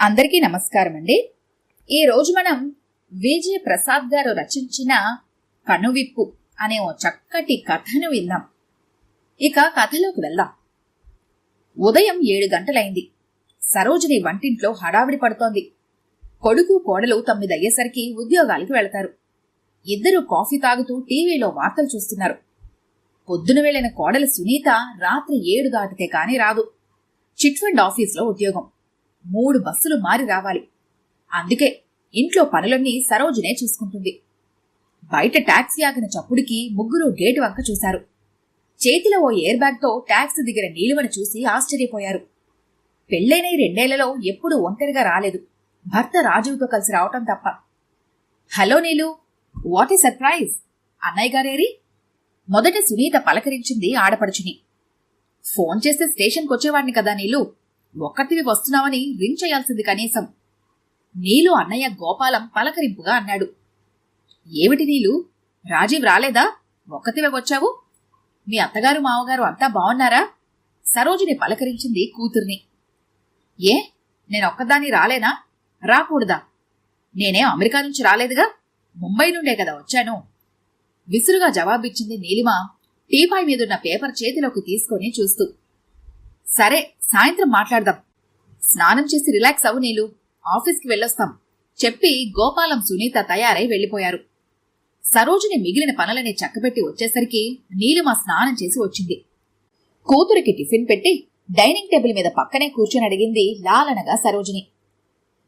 అందరికీ నమస్కారం అండి ఈరోజు మనం విజయ ప్రసాద్ గారు రచించిన కనువిప్పు అనే ఓ చక్కటి కథను విందాం. ఇక కథలోకి వెళ్దాం. ఉదయం ఏడు గంటలైంది. సరోజిని వంటింట్లో హడావిడి పడుతోంది. కొడుకు కోడలు తమ్మిదయ్యేసరికి ఉద్యోగాలకు వెళతారు. ఇద్దరు కాఫీ తాగుతూ టీవీలో వార్తలు చూస్తున్నారు. పొద్దున వెళ్ళిన కోడలు సునీత రాత్రి ఏడు దాటితే కాని రాదు. చిట్ ఫండ్ ఆఫీస్లో ఉద్యోగం. మూడు బస్సులు మారి రావాలి. అందుకే ఇంట్లో పనులన్నీ సరోజునే చూసుకుంటుంది. బయట ట్యాక్సీ ఆగిన చప్పుడికి ముగ్గురు గేటు వంక చూశారు. చేతిలో ఓ ఎయిర్ బ్యాగ్తో టాక్సీ దిగిన నీలువను చూసి ఆశ్చర్యపోయారు. పెళ్ళైన ఈ రెండేళ్ళలో ఎప్పుడూ ఒంటరిగా రాలేదు. భర్త రాజుతో కలిసి రావటం తప్ప. Hello Neelu what a surprise! అన్నయ్య గారేరి? మొదట సునీత పలకరించింది ఆడపడుచుని. ఫోన్ చేస్తే స్టేషన్కి వచ్చేవాడిని కదా నీలు? ఒక్కటివి వస్తున్నావని రింగ్ చేయాల్సింది కనీసం. నీలు అన్నయ్య గోపాలం పలకరింపుగా అన్నాడు. ఏమిటి నీలు? రాజీవ్ రాలేదా? ఒక్కతివే వచ్చావు? మీ అత్తగారు మావగారు అంతా బాగున్నారా సరోజిని పలకరించింది కూతుర్ని. ఏ? నేనొక్కదాన్ని రాలేనా? రాకూడదా? నేనే అమెరికా నుంచి రాలేదుగా? ముంబై నుండే కదా వచ్చాను. విసురుగా జవాబిచ్చింది నీలిమ. టీపాయ్ మీదున్న పేపర్ చేతిలోకి తీసుకొని చూస్తూ సరే సాయంత్రం మాట్లాడదాం. స్నానం చేసి రిలాక్స్ అవు నీలు. ఆఫీస్కి వెళ్ళొస్తాం. చెప్పి గోపాలం సునీత తయారై వెళ్ళిపోయారు సరోజిని మిగిలిన పనులని చక్కబెట్టి వచ్చేసరికి నీలిమ స్నానం చేసి వచ్చింది. కూతురికి టిఫిన్ పెట్టి డైనింగ్ టేబుల్ మీద పక్కనే కూర్చొని అడిగింది లాలనగా సరోజిని.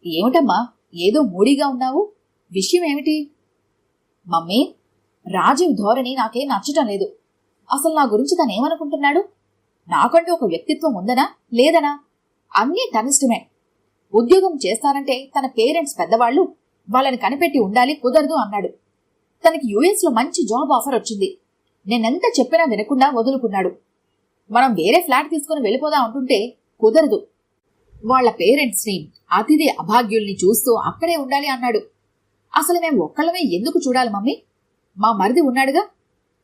ఏమిటమ్మా ఏదో మూడీగా ఉన్నావు? విషయం ఏమిటి? మమ్మీ రాజీవ్ ధోరణి నాకేం నచ్చటం లేదు. అసలు నా గురించి తనేమనుకుంటున్నాడు? నాకంటూ ఒక వ్యక్తిత్వం ఉందనా? లేదనా? అన్నీ తనిష్టమే. ఉద్యోగం చేస్తానంటే తన పేరెంట్స్ పెద్దవాళ్ళు వాళ్ళని కనిపెట్టి ఉండాలి కుదరదు అన్నాడు. తనకి యుఎస్లో మంచి జాబ్ ఆఫర్ వచ్చింది. నేనెంత చెప్పినా వినకుండా వదులుకున్నాడు. మనం వేరే ఫ్లాట్ తీసుకుని వెళ్ళిపోదాం అంటుంటే కుదరదు. వాళ్ళ పేరెంట్స్ని అతిథి అభాగ్యుల్ని చూస్తూ అక్కడే ఉండాలి అన్నాడు. అసలు మేము ఒక్కళ్ళమే ఎందుకు చూడాలి మమ్మీ? మా మరిది ఉన్నాడుగా?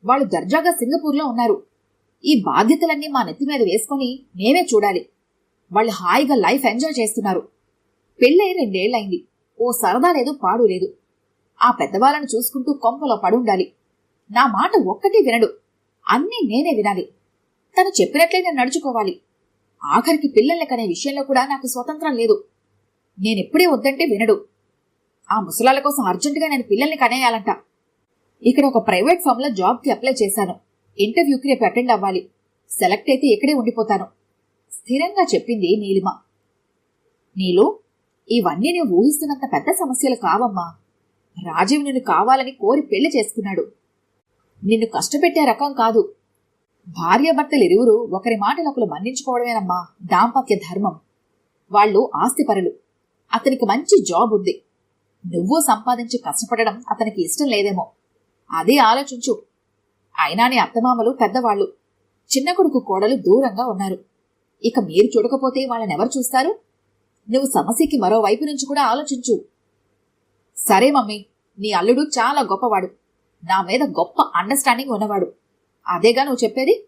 వాళ్ళు దర్జాగా సింగపూర్లో ఉన్నారు. ఈ బాధ్యతలన్నీ మా నెత్తి మీద వేసుకొని మేమే చూడాలి. వాళ్ళు హాయిగా లైఫ్ ఎంజాయ్ చేస్తున్నారు. పెళ్ళై రెండేళ్ళైంది. ఓ సరదా లేదు పాడు లేదు. ఆ పెద్దవాళ్ళను చూసుకుంటూ కొంపలో పడుండాలి. నా మాట ఒక్కటి వినడు. అన్నీ నేనే వినాలి. తను చెప్పినట్లే నేను నడుచుకోవాలి. ఆఖరికి పిల్లల్ని కనే విషయంలో కూడా నాకు స్వతంత్రం లేదు. నేనెప్పుడే వద్దంటే వినడు. ఆ ముసలాల కోసం అర్జెంటుగా నేను పిల్లల్ని కనేయాలంట. ఇక్కడ ఒక ప్రైవేట్ ఫామ్లో జాబ్కి అప్లై చేశాను. ఇంటర్వ్యూకి రేపు అటెండ్ అవ్వాలి. సెలెక్ట్ అయితే ఇక్కడే ఉండిపోతాను. స్థిరంగా చెప్పింది నీలిమ. నీలు ఇవన్నీ నేను ఊహిస్తున్నంత పెద్ద సమస్యలు కావమ్మా. రాజీవ్ నిన్ను కావాలని కోరి పెళ్ళి చేసుకున్నాడు. నిన్ను కష్టపెట్టే రకం కాదు. భార్యాభర్తలిరువురు ఒకరి మాటలొకరు ఒకరు మన్నించుకోవడమేనమ్మా. దాంపత్య ధర్మం. వాళ్ళు ఆస్తిపరులు. అతనికి మంచి జాబ్ ఉంది. నువ్వు సంపాదించి కష్టపడడం అతనికి ఇష్టం లేదేమో. అదే ఆలోచించు. అయినా నీ అత్తమామలు పెద్దవాళ్ళు. చిన్న కొడుకు కోడలు దూరంగా ఉన్నారు. ఇక మీరు చూడకపోతే వాళ్ళనెవరు చూస్తారు? నువ్వు సమస్యకి మరోవైపు నుంచి కూడా ఆలోచించు. సరే మమ్మీ నీ అల్లుడు చాలా గొప్పవాడు. నా మీద గొప్ప అండర్స్టాండింగ్ ఉన్నవాడు. అదేగా నువ్వు చెప్పేది?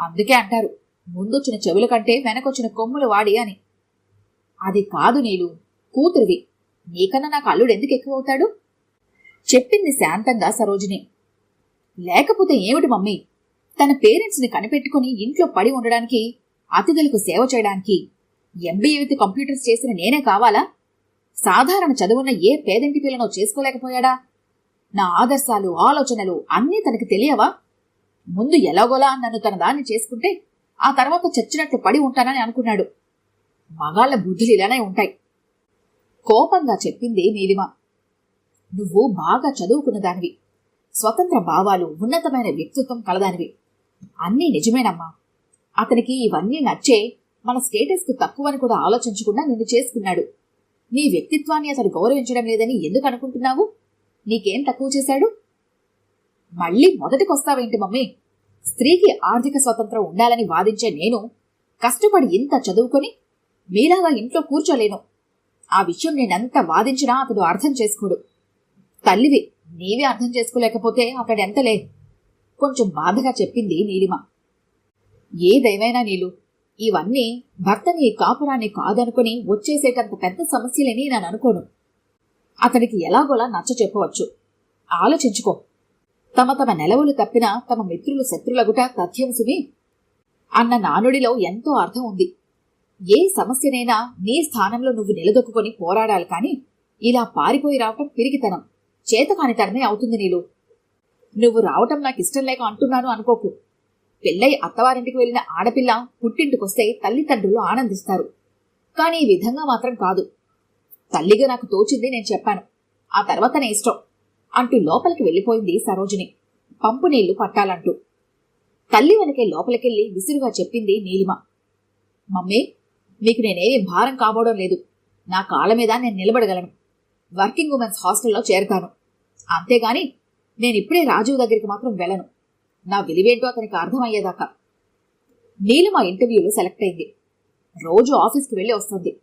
అందుకే అంటారు ముందొచ్చిన చెవుల కంటే వెనకొచ్చిన కొమ్ములు వాడి అని. అది కాదు నీలు కూతురివి. నీకన్నా నాకు అల్లుడు ఎందుకు ఎక్కువ అవుతాడు చెప్పింది శాంతంగా సరోజిని. లేకపోతే ఏమిటి మమ్మీ? తన పేరెంట్స్ని కనిపెట్టుకుని ఇంట్లో పడి ఉండడానికి అతిథులకు సేవ చేయడానికి ఎంబీఏ విత్ కంప్యూటర్స్ చేసిన నేనే కావాలా? సాధారణ చదువున్న ఏ పేదంటి పిల్లనో చేసుకోలేకపోయాడా? నా ఆదర్శాలు ఆలోచనలు అన్నీ తనకి తెలియవా? ముందు ఎలాగోలా నన్ను తన దాన్ని చేసుకుంటే ఆ తర్వాత చచ్చినట్లు పడి ఉంటానని అనుకున్నాడు. మగాళ్ళ బుద్ధులు ఇలానే ఉంటాయి. కోపంగా చెప్పింది నీలిమ. నువ్వు బాగా చదువుకున్న దానివి స్వతంత్ర భావాలు ఉన్నతమైన వ్యక్తిత్వం కలదానివి. అన్నీ నిజమేనమ్మా. అతనికి ఇవన్నీ నచ్చే మన స్టేటస్కు తక్కువని కూడా ఆలోచించకుండా నిన్ను చేసుకున్నాడు. నీ వ్యక్తిత్వాన్ని అతడు గౌరవించడం లేదని ఎందుకు అనుకుంటున్నావు? నీకేం తక్కువ చేశాడు? మళ్ళీ మొదటికొస్తావేంటి మమ్మీ? స్త్రీకి ఆర్థిక స్వతంత్రం ఉండాలని వాదించే నేను కష్టపడి ఇంత చదువుకొని మీలాగా ఇంట్లో కూర్చోలేను. ఆ విషయం నేనంత వాదించినా అతడు అర్థం చేసుకోడు. తల్లివి నీవే అర్థం చేసుకోలేకపోతే అతడెంతలే కొంచెం బాధగా చెప్పింది నీలిమ. ఏ దైవైనా నీలు ఇవన్నీ భర్తని కాపురాన్ని కాదనుకుని వచ్చేసేటంత పెద్ద సమస్యలేని నేను అనుకోను. అతడికి ఎలాగోలా నచ్చ చెప్పవచ్చు. ఆలోచించుకో. తమ తమ నెలవులు తప్పిన తమ మిత్రులు శత్రులగుట తథ్యం అన్న నానుడిలో ఎంతో అర్థం ఉంది. ఏ సమస్యనైనా నీ స్థానంలో నువ్వు నిలదొక్కుని పోరాడాలి కాని ఇలా పారిపోయి రావటం పిరిగితనం చేతకానితనమే అవుతుంది నీలు. నువ్వు రావటం నాకు ఇష్టం లేక అంటున్నాను అనుకోకు. పెళ్ళై అత్తవారింటికి వెళ్ళిన ఆడపిల్ల పుట్టింటికొస్తే తల్లిదండ్రులు ఆనందిస్తారు. కానీ ఈ విధంగా మాత్రం కాదు. తల్లిగా నాకు తోచింది నేను చెప్పాను. ఆ తర్వాత నే ఇష్టం అంటూ లోపలికి వెళ్ళిపోయింది సరోజిని. పంపు నీళ్ళు పట్టాలంటూ. తల్లి వెనకే లోపలికెళ్ళి విసురుగా చెప్పింది నీలిమ. మమ్మీ మీకు నేనేమి భారం కాబోవడం లేదు. నా కాళ్ళ మీద నేను నిలబడగలను. వర్కింగ్ ఉమెన్స్ హాస్టల్లో చేరతాను. అంతేగాని నేను ఇప్పుడే రాజీవ్ దగ్గరికి మాత్రం వెళ్ళను. నా విలువేంటో అతనికి అర్థమయ్యేదాకా. నీలిమ ఇంటర్వ్యూలో సెలెక్ట్ అయింది. రోజు ఆఫీస్కి వెళ్ళి వస్తుంది.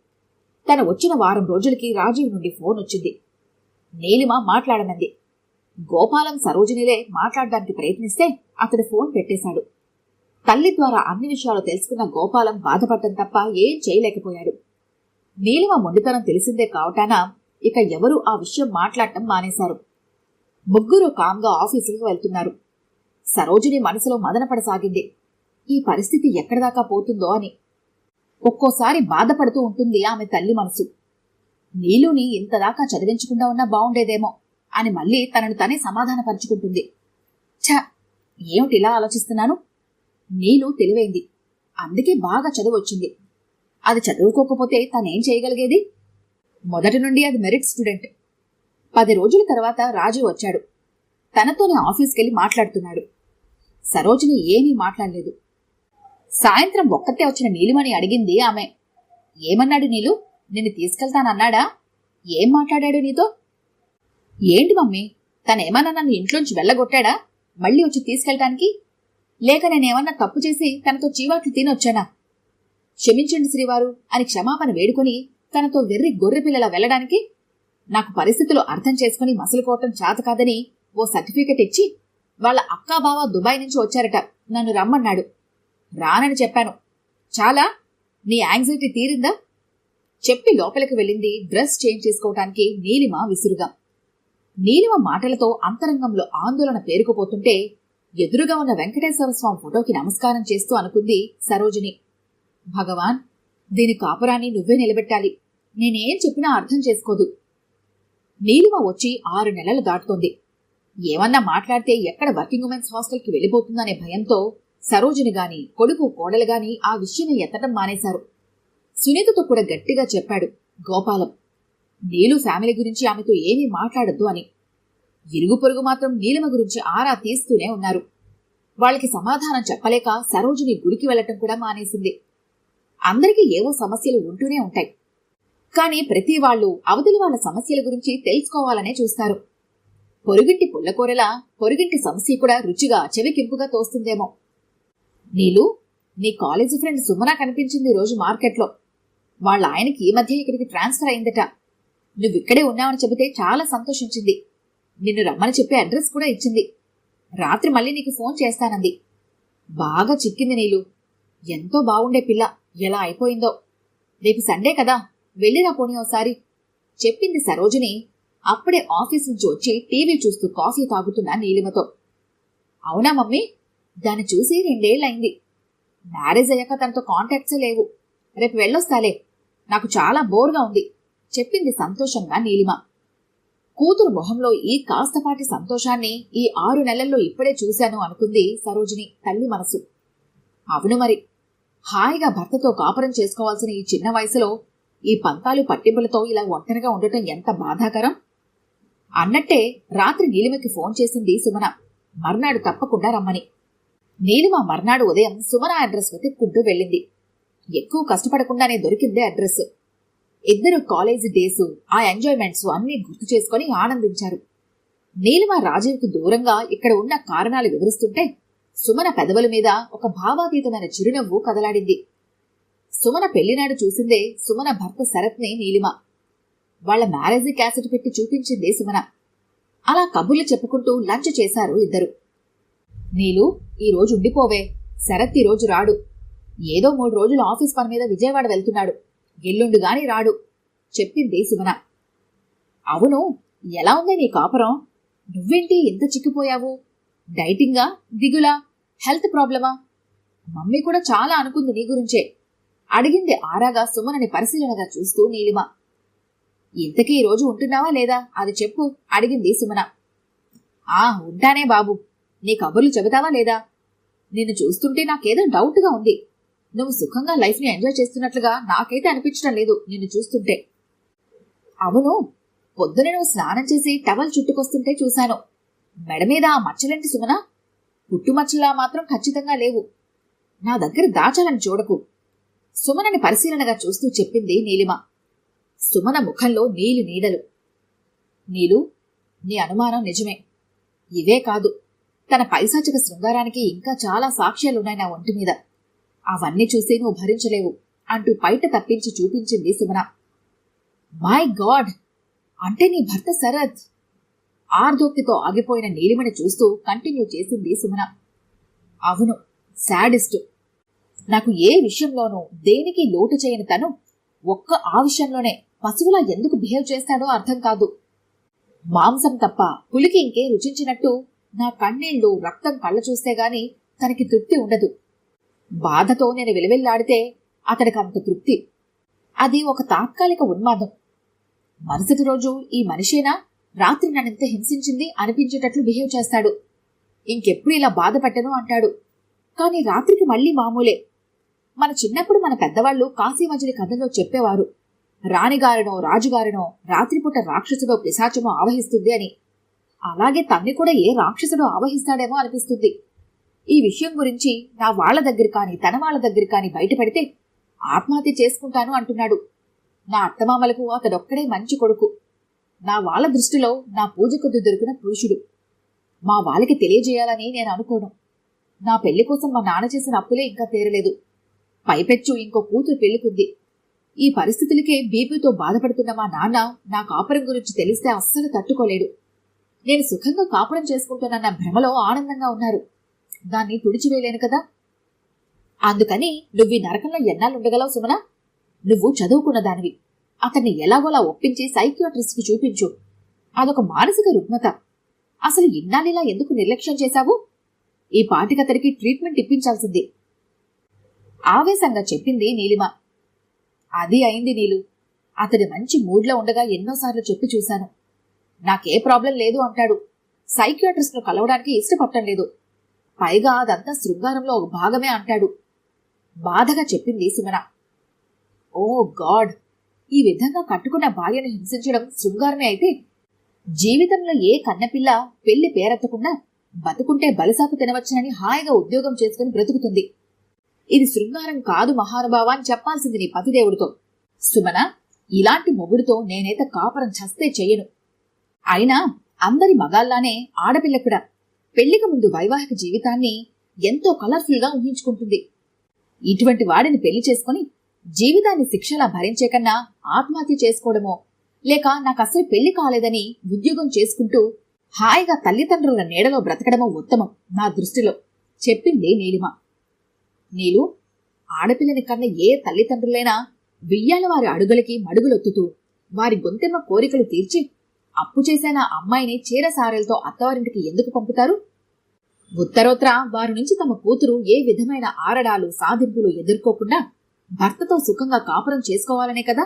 తను వచ్చిన వారం రోజులకి రాజీవ్ నుండి ఫోన్ వచ్చింది. నీలిమ మాట్లాడనంది. గోపాలం సరోజినిలే మాట్లాడడానికి ప్రయత్నిస్తే అతడు ఫోన్ పెట్టేశాడు. తల్లి ద్వారా అన్ని విషయాలు తెలుసుకున్న గోపాలం బాధపడటం తప్ప ఏం చేయలేకపోయాడు. నీలిమ మొండితనం తెలిసిందే కావటాన ఇక ఎవరూ ఆ విషయం మాట్లాడటం మానేశారు. ముగ్గురు కామ్గా ఆఫీసులకు వెళ్తున్నారు. సరోజిని మనసులో మదనపడసాగింది. ఈ పరిస్థితి ఎక్కడిదాకా పోతుందో అని. ఒక్కోసారి బాధపడుతూ ఉంటుంది ఆమె తల్లి మనసు. నీలుని ఇంతదాకా చదివించకుండా ఉన్నా బావుండేదేమో అని మళ్ళీ తనను తనే సమాధానపరుచుకుంటుంది. ఛ! ఏమిటిలా ఆలోచిస్తున్నాను? నీలు తెలివైంది. అందుకే బాగా చదువు వచ్చింది అది చదువుకోకపోతే తనేం చేయగలిగేది? మొదటి నుండి అది మెరిట్ స్టూడెంట్. పది రోజుల తర్వాత రాజు వచ్చాడు. తనతోనే ఆఫీస్కెళ్ళి మాట్లాడుతున్నాడు. సరోజిని ఏమీ మాట్లాడలేదు. సాయంత్రం ఒక్కతే వచ్చిన నీలిమని అడిగింది ఆమె ఏమన్నాడు నీలు? నిన్ను తీసుకెళ్తానన్నాడా? ఏం మాట్లాడాడు నీతో? ఏంటి మమ్మీ? తనేమన్నా నన్ను ఇంట్లోంచి వెళ్ళగొట్టాడా? మళ్ళీ వచ్చి తీసుకెళ్ళటానికి లేక నేనేమన్నా తప్పు చేసి తనతో చీవాట్లు తినొచ్చానా? క్షమించండి శ్రీవారు అని క్షమాపణ వేడుకొని తనతో వెర్రి గొర్రె పిల్లల వెళ్ళడానికి నాకు పరిస్థితులు అర్థం చేసుకుని మసలుకోవటం చేత కాదని ఓ సర్టిఫికెట్ ఇచ్చి వాళ్ళ అక్కా బావ దుబాయ్ నుంచి వచ్చారట. నన్ను రమ్మన్నాడు. రానని చెప్పాను. చాలా నీ యాంగ్జైటీ తీరిందా? చెప్పి లోపలికి వెళ్ళింది డ్రెస్ చేంజ్ చేసుకోవటానికి నీలిమ విసురుగా. నీలిమ మాటలతో అంతరంగంలో ఆందోళన పేరుకుపోతుంటే ఎదురుగా ఉన్న వెంకటేశ్వర స్వామి ఫోటోకి నమస్కారం చేస్తూ అనుకుంది సరోజిని. భగవాన్ దీని కాపురాన్ని నువ్వే నిలబెట్టాలి. నేనేం చెప్పినా అర్థం చేసుకోదు. నీలిమ వచ్చి ఆరు నెలలు దాటుతోంది. ఏమన్నా మాట్లాడితే ఎక్కడ వర్కింగ్ ఉమెన్స్ హాస్టల్కి వెళ్ళిపోతుందనే భయంతో సరోజిని గాని కొడుకు కోడలు గాని ఆ విషయం ఎత్తటం మానేశారు. సునీతతో కూడా గట్టిగా చెప్పాడు గోపాలం నీలు ఫ్యామిలీ గురించి ఆమెతో ఏమీ మాట్లాడద్దు అని. ఇరుగు పొరుగు మాత్రం నీలిమ గురించి ఆరా తీస్తూనే ఉన్నారు. వాళ్ళకి సమాధానం చెప్పలేక సరోజిని గుడికి వెళ్ళటం కూడా మానేసింది. అందరికీ ఏవో సమస్యలు ఉంటూనే ఉంటాయి. కానీ ప్రతి వాళ్ళు అవతలి వాళ్ళ సమస్యల గురించి తెలుసుకోవాలనే చూస్తారు. పొరుగింటి పుల్లకూరలా పొరుగింటి సమస్య కూడా రుచిగా చెవికింపుగా తోస్తుందేమో. నీలు నీ కాలేజీ ఫ్రెండ్ సుమన కనిపించింది రోజు మార్కెట్లో. వాళ్ళ ఆయనకి ఈ మధ్య ఇక్కడికి ట్రాన్స్ఫర్ అయిందట. నువ్వు ఇక్కడే ఉన్నావని చెబితే చాలా సంతోషించింది. నిన్ను రమ్మని చెప్పే అడ్రస్ కూడా ఇచ్చింది. రాత్రి మళ్ళీ నీకు ఫోన్ చేస్తానంది. బాగా చిక్కింది నీలు. ఎంతో బాగుండే పిల్ల. ఎలా అయిపోయిందో. రేపు సండే కదా. వెళ్ళిరా పోనీ ఒకసారి చెప్పింది సరోజిని అప్పుడే ఆఫీస్ నుంచి వచ్చి టీవీ చూస్తూ కాఫీ తాగుతున్న నీలిమతో. అవునా మమ్మీ? దాన్ని చూసి రెండేళ్ళయింది మ్యారేజ్ అయ్యాక తనతో కాంటాక్ట్సే లేవు. రేపు వెళ్ళొస్తాలే. నాకు చాలా బోర్గా ఉంది. చెప్పింది సంతోషంగా నీలిమ. కూతురు మొహంలో ఈ కాస్తపాటి సంతోషాన్ని ఈ ఆరు నెలల్లో ఇప్పుడే చూశాను అనుకుంది సరోజిని తల్లి మనసు. అవును మరి. హాయిగా భర్తతో కాపురం చేసుకోవాల్సిన ఈ చిన్న వయసులో ఈ పంతాలు పట్టింపులతో ఇలా ఒంటరిగా ఉండటం ఎంత బాధాకరం? అన్నట్టే రాత్రి నీలిమకి ఫోన్ చేసింది సుమన. మర్నాడు తప్పకుండా రమ్మని. నీలిమ మర్నాడు ఉదయం సుమన అడ్రస్ వెతుక్కుంటూ వెళ్ళింది. ఎక్కువ కష్టపడకుండానే దొరికిందే అడ్రస్. ఇద్దరు కాలేజీ డేసు ఆ ఎంజాయ్మెంట్స్ అన్నీ గుర్తు చేసుకుని ఆనందించారు. నీలిమ రాజీవ్కి దూరంగా ఇక్కడ ఉన్న కారణాలు వివరిస్తుంటే సుమన పెదవుల మీద ఒక భావాతీతమైన చిరునవ్వు కదలాడింది. సుమన పెళ్ళినాడు చూసిందే సుమన భర్త శరత్ని నీలిమ. వాళ్ళ మ్యారేజ్ క్యాసెట్ పెట్టి చూపించింది సుమన. అలా కబుర్లు చెప్పుకుంటూ లంచ్ చేశారు ఇద్దరు. నీలు ఈ రోజు ఉండిపోవే. శరత్ ఈ రోజు రాడు. ఏదో మూడు రోజులు ఆఫీస్ పని మీద విజయవాడ వెళ్తున్నాడు. ఎల్లుండి గాని రాడు. చెప్పింది సుమన. అవును ఎలా ఉంది నీ కాపురం? నువ్వేంటి ఎంత చిక్కిపోయావు? డైటింగా? దిగులా? హెల్త్ ప్రాబ్లమా? మమ్మీ కూడా చాలా అనుకుంది నీ గురించే. అడిగింది ఆరాగా సుమనని పరిశీలనగా చూస్తూ నీలిమ. ఇంతకీ ఈరోజు రోజు ఉంటున్నావా లేదా? అది చెప్పు అడిగింది సుమన. ఆ ఉంటానే బాబు. నీ కబుర్లు చెబుతావా లేదా? నిన్ను చూస్తుంటే నాకేదో డౌట్గా ఉంది. నువ్వు సుఖంగా లైఫ్ని ఎంజాయ్ చేస్తున్నట్లుగా నాకైతే అనిపించడం లేదు నిన్ను చూస్తుంటే. అవును పొద్దున నువ్వు స్నానం చేసి టవల్ చుట్టుకొస్తుంటే చూశాను. మెడ మీద ఆ మచ్చలేంటి సుమన? పుట్టుమచ్చలా మాత్రం ఖచ్చితంగా లేవు. నా దగ్గర దాచాలని చూడకు. సుమనని పరిశీలనగా చూస్తూ చెప్పింది నీలిమ. సుమన ముఖంలో నీలి నీడలు. నీలు నీ అనుమానం నిజమే. ఇవే కాదు తన పైశాచిక శృంగారానికి ఇంకా చాలా సాక్ష్యాలున్నాయి నా ఒంటి మీద. అవన్నీ చూసి నువ్వు భరించలేవు అంటూ బయట తప్పించి చూపించింది సుమన. My God! అంటే నీ భర్త శరత్! ఆర్దోక్తితో ఆగిపోయిన నీలిమని చూస్తూ కంటిన్యూ చేసింది సుమన. అవును శాడిస్ట్. నాకు ఏ విషయంలోనూ దేనికి లోటు చేయని తను ఒక్క ఆ విషయంలోనే పశువులా ఎందుకు బిహేవ్ చేస్తాడో అర్థం కాదు. మాంసం తప్ప పులికి ఇంకే రుచించినట్టు నా కన్నీళ్ళు రక్తం కళ్ళ చూస్తే గాని తనకి తృప్తి ఉండదు. బాధతో నేను విలువెల్లాడితే అతడికి అంత తృప్తి. అది ఒక తాత్కాలిక ఉన్మాదం. మరుసటి రోజు ఈ మనిషేనా రాత్రి నన్నింత హింసించింది అనిపించేటట్లు బిహేవ్ చేస్తాడు. ఇంకెప్పుడు ఇలా బాధపట్టను అంటాడు. కానీ రాత్రికి మళ్ళీ మామూలే. మన చిన్నప్పుడు మన పెద్దవాళ్ళు కాశీమజిలి కథలో చెప్పేవారు. రాణిగారినో రాజుగారినో రాత్రిపూట రాక్షసుడో పిశాచమో ఆవహిస్తుంది అని. అలాగే తన్ని కూడా ఏ రాక్షసుడో ఆవహిస్తాడేమో అనిపిస్తుంది. ఈ విషయం గురించి నా వాళ్ళ దగ్గర కానీ తన వాళ్ళ దగ్గర కానీ బయటపెడితే ఆత్మహత్య చేసుకుంటాను అంటున్నాడు. నా అత్తమామలకు అతడొక్కడే మంచి కొడుకు. నా వాళ్ళ దృష్టిలో నా పూజ కొద్ది దొరికిన పురుషుడు. మా వాళ్ళకి తెలియజేయాలని నేను అనుకోను. నా పెళ్ళి కోసం మా నాన్న చేసిన అప్పులే ఇంకా తీరలేదు. పైపెచ్చు ఇంకో కూతురు పెళ్ళికుంది ఈ పరిస్థితులకే బీపీతో బాధపడుతున్న మా నాన్న నా కాపురం గురించి తెలిస్తే అస్సలు తట్టుకోలేడు. నేను సుఖంగా కాపురం చేసుకుంటున్న భ్రమలో ఆనందంగా ఉన్నారు. దాన్ని తుడిచివేయలేను కదా? అందుకని నువ్వు ఈ నరకంలో ఎన్నాళ్ళు ఉండగలవు సుమన? నువ్వు చదువుకున్న దానివి. అతన్ని ఎలాగోలా ఒప్పించి సైకియాట్రిస్ట్కి చూపించు. అదొక మానసిక రుగ్మత. అసలు ఇన్నాళ్ళిలా ఎందుకు నిర్లక్ష్యం చేశావు? ఈ పాటికతడికి ట్రీట్మెంట్ ఇప్పించాల్సింది. ఆవేశంగా చెప్పింది నీలిమ. అది అయింది నీలు. అతడి మంచి మూడ్లో ఉండగా ఎన్నోసార్లు చెప్పి చూశాను. నాకే ప్రాబ్లం లేదు అంటాడు. సైకియాట్రిస్ట్ను కలవడానికి ఇష్టపడటం లేదు. పైగా అదంతా శృంగారంలో ఒక భాగమే అంటాడు. బాధగా చెప్పింది సుమన. ఓ గాడ్! ఈ విధంగా కట్టుకున్న భార్యను హింసించడం శృంగారమే అయితే జీవితంలో ఏ కన్నపిల్ల పెళ్ళి పేరెత్తకుండా బతుకుంటే బలిసాకు తినవచ్చునని హాయిగా ఉద్యోగం చేసుకుని బ్రతుకుతుంది. ఇది శృంగారం కాదు మహానుభావ అని చెప్పాల్సింది నీ పతిదేవుడితో. సుమన ఇలాంటి మొగుడితో నేనైతే కాపురం చస్తే చెయ్యను. అయినా అందరి మగాల్లానే ఆడపిల్ల కూడా. పెళ్ళికి ముందు వైవాహిక జీవితాన్ని ఎంతో కలర్ఫుల్గా ఊహించుకుంటుంది. ఇటువంటి వాడిని పెళ్ళి చేసుకుని జీవితాన్ని శిక్షలా భరించే కన్నా ఆత్మహత్య చేసుకోవడమో లేక నాకు అసలు పెళ్ళి కాలేదని ఉద్యోగం చేసుకుంటూ హాయిగా తల్లిదండ్రుల నీడలో బ్రతకడమో ఉత్తమం నా దృష్టిలో. చెప్పింది నీలిమ. నీలు ఆడపిల్లని కన్నా ఏ తల్లిదండ్రులైనా వియ్యాల వారి అడుగులకి మడుగులొత్తుతూ వారి గొంతెమ్మ కోరికలు తీర్చి అప్పు చేసిన అమ్మాయిని చీరసారెలతో అత్తవారింటికి ఎందుకు పంపుతారు? ఉత్తరోత్తర వారి నుంచి తమ కూతురు ఏ విధమైన ఆరడాలు సాధింపులు ఎదుర్కోకుండా భర్తతో సుఖంగా కాపురం చేసుకోవాలనే కదా?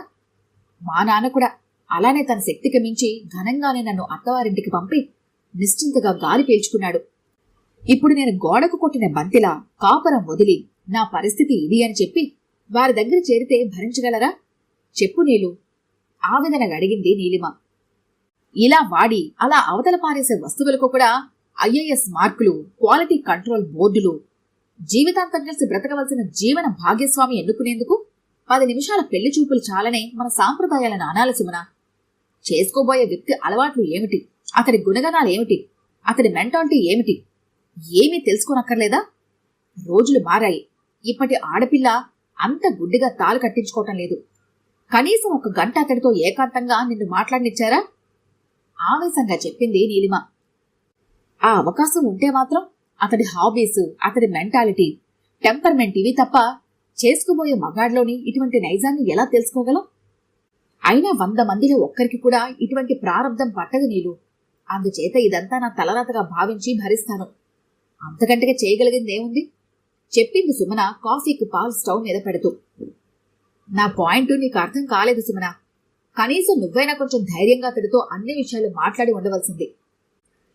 మా నాన్న కూడా అలానే తన శక్తికి మించి ఘనంగానే నన్ను అత్తవారింటికి పంపి నిశ్చింతగా గాలి పీల్చుకున్నాడు. ఇప్పుడు నేను గోడకు కొట్టిన బంతిలా కాపురం వదిలి నా పరిస్థితి ఇది అని చెప్పి వారి దగ్గర చేరితే భరించగలరా? చెప్పు నీలు. ఆవేదనగా అడిగింది నీలిమ. ఇలా వాడి అలా అవతల పారేసే వస్తువులకు కూడా ఐఏఎస్ మార్కులు క్వాలిటీ కంట్రోల్ బోర్డులు జీవితాంతం కలిసి బ్రతకవలసిన జీవన భాగ్యస్వామి ఎన్నుకునేందుకు పది నిమిషాల పెళ్ళి చూపులు చాలనే మన సాంప్రదాయాలను అనాలి సుమన. చేసుకోబోయే వ్యక్తి అలవాట్లు ఏమిటి? అతడి గుణగణాలు ఏమిటి? అతడి మెంటాలిటీ ఏమిటి? ఏమీ తెలుసుకోనక్కర్లేదా? రోజులు మారాయి. ఇప్పటి ఆడపిల్ల అంత గుడ్డిగా తాలు కట్టించుకోవటం లేదు. కనీసం ఒక గంట అతడితో ఏకాంతంగా నిన్ను మాట్లాడినిచ్చారా? ఆవేశంగా చెప్పింది నీలిమ. ఆ అవకాశం ఉంటే మాత్రం అతడి హాబీస్ అతడి మెంటాలిటీ టెంపర్మెంట్ ఇవి తప్ప చేసుకోబోయే మగాడిలోని ఇటువంటి నైజాన్ని ఎలా తెలుసుకోగలం? అయినా వంద మందిలో ఒక్కరికి కూడా ఇటువంటి ప్రారంధం పట్టదు నీలు. అందుచేత ఇదంతా నా తలరాతగా భావించి భరిస్తాను. అంతకంటగా చేయగలిగింది ఏముంది? చెప్పింది సుమన కాఫీకి పాలు స్టవ్ మీద పెడుతూ. నా పాయింట్ నీకు అర్థం కాలేదు సుమన. కనీసం నువ్వైనా కొంచెం ధైర్యంగా అతడితో అన్ని విషయాలు మాట్లాడి ఉండవలసింది.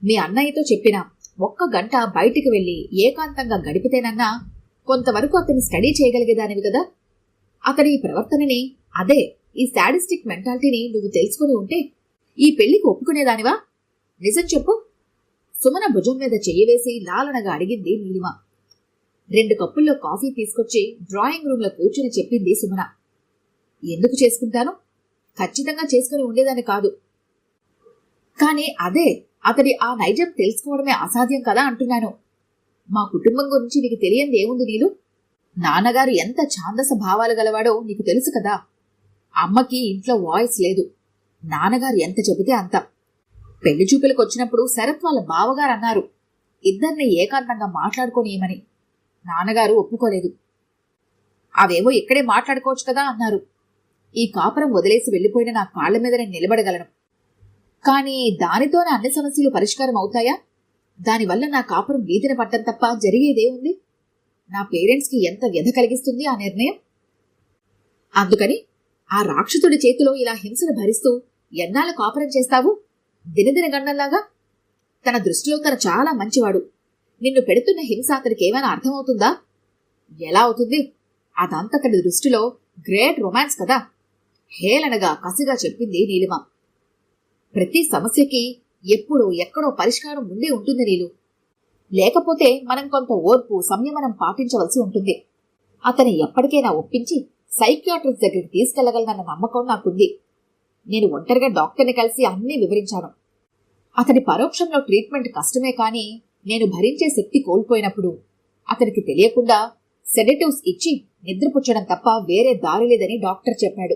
మీ అన్నయ్యతో చెప్పినా ఒక్క గంట బయటికి వెళ్ళి ఏకాంతంగా గడిపితేనన్నా కొంతవరకు అతన్ని స్టడీ చేయగలిగేదానివి కదా. అతని ఈ ప్రవర్తనని అదే ఈ శాడిస్టిక్ మెంటాలిటీని నువ్వు తెలుసుకుని ఉంటే ఈ పెళ్ళికి ఒప్పుకునేదానివా? నిజం చెప్పు. సుమన భుజం మీద చెయ్యి వేసి లాలనగా అడిగింది నీలిమ. రెండు కప్పుల్లో కాఫీ తీసుకొచ్చి డ్రాయింగ్ రూమ్లో కూర్చుని చెప్పింది సుమన. ఎందుకు చేసుకుంటాను? ఖచ్చితంగా చేసుకుని ఉండేదాన్ని కాదు. కానీ అదే అతడి ఆ నైజం తెలుసుకోవడమే అసాధ్యం కదా అంటున్నాను. మా కుటుంబం గురించి నీకు తెలియంది ఏముంది నీలు? నాన్నగారు ఎంత ఛాందస భావాలు గలవాడో నీకు తెలుసు కదా. అమ్మకి ఇంట్లో వాయిస్ లేదు. నాన్నగారు ఎంత చెబితే అంత. పెళ్ళి చూపులకు వచ్చినప్పుడు శరత్ వాళ్ళ బావగారు అన్నారు. ఇద్దరిని ఏకాంతంగా మాట్లాడుకోనియమని నాన్నగారు ఒప్పుకోలేదు. అవేవో ఇక్కడే మాట్లాడుకోవచ్చు కదా అన్నారు. ఈ కాపురం వదిలేసి వెళ్ళిపోయిన నా కాళ్ళ మీద నేను నిలబడగలను. కానీ దానితోనే అన్ని సమస్యలు పరిష్కారం అవుతాయా? దానివల్ల నా కాపురం వీధిన పట్టం తప్ప జరిగేదే ఉంది? నా పేరెంట్స్కి ఎంత వ్యధ కలిగిస్తుంది ఆ నిర్ణయం? అందుకని ఆ రాక్షసుడి చేతిలో ఇలా హింసను భరిస్తూ ఎన్నాళ్ళ కాపురం చేస్తావు? దినదిన గండంలాగా తన దృష్టిలో తను చాలా మంచివాడు. నిన్ను పెడుతున్న హింస అతనికి ఏమైనా అర్థమవుతుందా? ఎలా అవుతుంది? అదంతకడి దృష్టిలో గ్రేట్ రొమాన్స్ కదా? హేళనగా కసిగా చెప్పింది నీలిమ. ప్రతి సమస్యకి ఎప్పుడో ఎక్కడో పరిష్కారం ఉండే ఉంటుంది నీలు. లేకపోతే మనం కొంత ఓర్పు సంయమనం పాటించవలసి ఉంటుంది. అతని ఎప్పటికైనా ఒప్పించి సైకియాట్రిస్ట్ దగ్గరికి తీసుకెళ్ళగలనన్న నమ్మకం నాకుంది. నేను ఒంటరిగా డాక్టర్ని కలిసి అన్నీ వివరించాను. అతని పరోక్షంలో ట్రీట్మెంట్ కష్టమే కానీ నేను భరించే శక్తి కోల్పోయినప్పుడు అతనికి తెలియకుండా సెడేటివ్స్ ఇచ్చి నిద్రపుచ్చడం తప్ప వేరే దారి లేదని డాక్టర్ చెప్పాడు.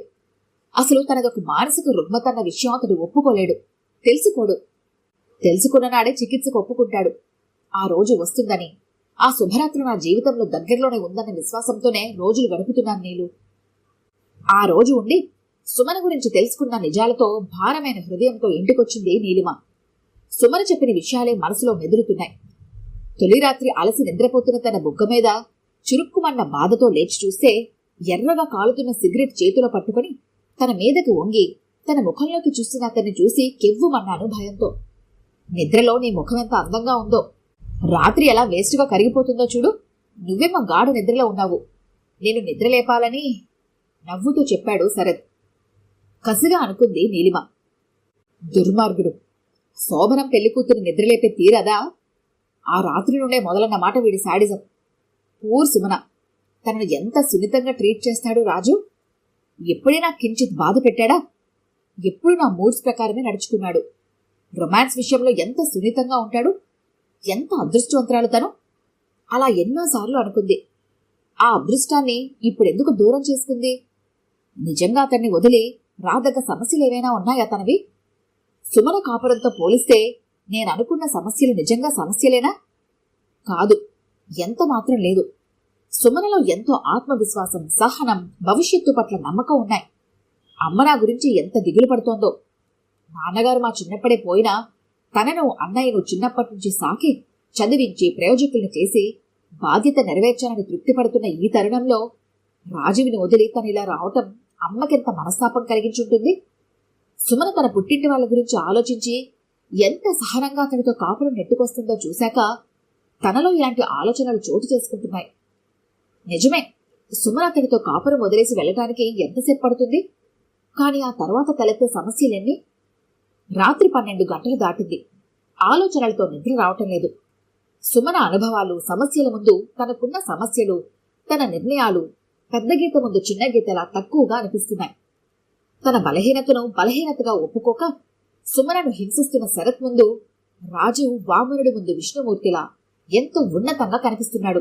అసలు తనదొక మానసిక రుగ్మతన్న విషయం అతడు ఒప్పుకోలేడు. తెలుసుకోడు. తెలుసుకున్న నాడే చికిత్సకు ఒప్పుకుంటాడు. ఆ రోజు వస్తుందని ఆ శుభరాత్రి నా జీవితంలో దగ్గరలోనే ఉందన్న విశ్వాసంతోనే రోజులు గడుపుతున్నాను నీలు. ఆ రోజు ఉండి సుమన గురించి తెలుసుకున్న నిజాలతో భారమైన హృదయంతో ఇంటికొచ్చింది నీలిమ. సుమన చెప్పిన విషయాలే మనసులో మెదులుతున్నాయి. తొలి రాత్రి అలసి నిద్రపోతున్న తన బుగ్గ మీద చురుక్కుమన్న బాధతో లేచి చూస్తే ఎర్రగా కాలుతున్న సిగరెట్ చేతిలో పట్టుకుని తన మీదకు వంగి తన ముఖంలోకి చూస్తున్న అతన్ని చూసి కెవ్వుమన్నాను భయంతో. నిద్రలో నీ ముఖం ఎంత అందంగా ఉందో? రాత్రి ఎలా వేస్ట్గా కరిగిపోతుందో చూడు. నువ్వేమో గాఢ నిద్రలో ఉన్నావు. నేను నిద్రలేపాలని నవ్వుతూ చెప్పాడు శరత్. కసిగా అనుకుంది నీలిమ. దుర్మార్గుడు. శోభనం పెళ్ళికూతురు నిద్రలేపే తీరదా? ఆ రాత్రి నుండే మొదలన్న మాట వీడి శాడిజం. పూర్ సుమన తనను ఎంత సున్నితంగా ట్రీట్ చేస్తాడు రాజు? ఎప్పుడైనా కించిత్ బాధ పెట్టాడా? ఎప్పుడు నా మూడ్స్ ప్రకారమే నడుచుకున్నాడు? రొమాన్స్ విషయంలో ఎంత సున్నితంగా ఉంటాడు? ఎంత అదృష్టవంతరాలు తను? అలా ఎన్నోసార్లు అనుకుంది. ఆ అదృష్టాన్ని ఇప్పుడెందుకు దూరం చేసుకుంది? నిజంగా అతన్ని వదిలి రాదగ్గ సమస్యలు ఏవైనా ఉన్నాయా తనవి? సుమన కాపురంతో పోలిస్తే నేను అనుకున్న సమస్యలు నిజంగా సమస్యలేనా? కాదు ఎంత మాత్రం లేదు. సుమనలో ఎంతో ఆత్మవిశ్వాసం సహనం భవిష్యత్తు పట్ల నమ్మకం ఉన్నాయి. అమ్మ నా గురించి ఎంత దిగులు పడుతోందో. నాన్నగారు మా చిన్నప్పుడే పోయినా తనను అన్నయ్యను చిన్నప్పటి నుంచి సాకి చదివించి ప్రయోజకుల్ని చేసి బాధ్యత నెరవేర్చాలని తృప్తిపడుతున్న ఈ తరుణంలో రాజువిని వదిలి తను ఇలా రావటం అమ్మకెంత మనస్తాపం కలిగించుంటుంది? సుమన తన పుట్టింటి వాళ్ళ గురించి ఆలోచించి ఎంత సహనంగా అతనితో కాపురం నెట్టుకొస్తుందో చూశాక తనలో ఇలాంటి ఆలోచనలు చోటు చేసుకుంటున్నాయి. నిజమే సుమన అతడితో కాపురం వదిలేసి వెళ్ళటానికి ఎంతసేపు పడుతుంది? కానీ ఆ తర్వాత తలెత్తే సమస్యలేని రాత్రి పన్నెండు గంటలు దాటింది. ఆలోచనలతో నిద్ర రావటం లేదు. సుమన అనుభవాలు సమస్యల ముందు తనకున్న సమస్యలు తన నిర్ణయాలు పెద్ద గీత ముందు చిన్న గీతలా తక్కువగా అనిపిస్తున్నాయి. తన బలహీనతను బలహీనతగా ఒప్పుకోక సుమనను హింసిస్తున్న శరత్ ముందు రాజు వామనుడి ముందు విష్ణుమూర్తిలా ఎంతో ఉన్నతంగా కనిపిస్తున్నాడు.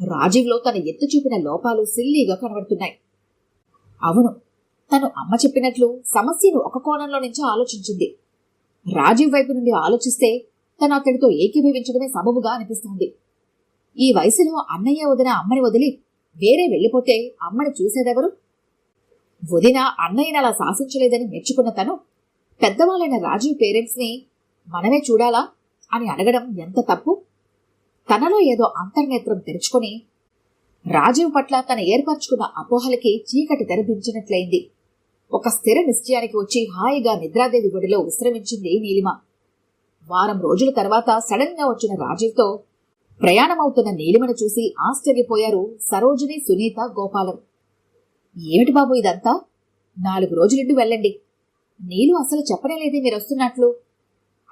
రాజీవ్లో తన ఎత్తు చూపిన లోపాలు సిల్లీగా కనబడుతున్నాయి. అవును తను అమ్మ చెప్పినట్లు సమస్యను ఒక కోణంలో నుంచి ఆలోచించింది. రాజీవ్ వైపు నుండి ఆలోచిస్తే తను అతడితో ఏకీభవించడమే సబబుగా అనిపిస్తుంది. ఈ వయసులో అన్నయ్య వదిన అమ్మని వదిలి వేరే వెళ్ళిపోతే అమ్మని చూసేదెవరు? వదిన అన్నయ్యని అలా శాసించలేదని మెచ్చుకున్న తను పెద్దవాళ్ళైన రాజీవ్ పేరెంట్స్ని మనమే చూడాలా అని అడగడం ఎంత తప్పు? తనలో ఏదో అంతర్నేత్రం తెరుచుకొని రాజీవ్ పట్ల తన ఏర్పరచుకున్న అపోహలకి చీకటి తెరదించినట్లయింది ఒక స్థిర నిశ్చయానికి వచ్చి హాయిగా నిద్రాదేవి గుడిలో విశ్రమించింది నీలిమ. వారం రోజుల తర్వాత సడన్గా వచ్చిన రాజీవ్తో ప్రయాణమవుతున్న నీలిమను చూసి ఆశ్చర్యపోయారు సరోజిని సునీత గోపాలం. ఏమిటి బాబు ఇదంతా? నాలుగు రోజులుండి వెళ్ళండి. నీలు అసలు చెప్పనేలేదే మీరు వస్తున్నట్లు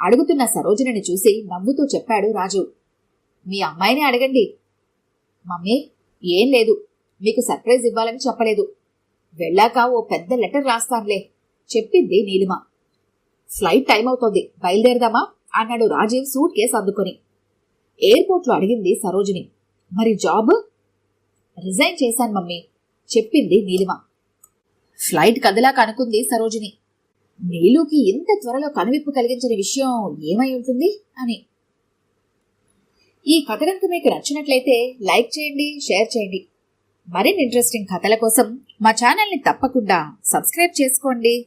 అడుగుతున్న సరోజనిని చూసి నవ్వుతూ చెప్పాడు రాజు. మీ అమ్మాయిని అడగండి. మమ్మీ ఏం లేదు. మీకు సర్ప్రైజ్ ఇవ్వాలని చెప్పలేదు. వెళ్ళాక ఓ పెద్ద లెటర్ రాస్తానులే చెప్పింది నీలిమ. ఫ్లైట్ టైం అవుతోంది బయలుదేరదామా? అన్నాడు రాజీవ్ సూట్ కేసు అందుకొని. ఎయిర్పోర్ట్లో అడిగింది సరోజిని. మరి జాబ్? రిజైన్ చేశాను మమ్మీ చెప్పింది నీలిమ. ఫ్లైట్ కదిలాక అనుకుంది సరోజిని. నీలుకి ఇంత త్వరలో కనువిప్పు కలిగించిన విషయం ఏమై ఉంటుంది? అని. ఈ కథ కనుక మీకు నచ్చినట్లయితే లైక్ చేయండి షేర్ చేయండి. మరిన్ని ఇంట్రెస్టింగ్ కథల కోసం మా ఛానల్ని తప్పకుండా సబ్స్క్రైబ్ చేసుకోండి.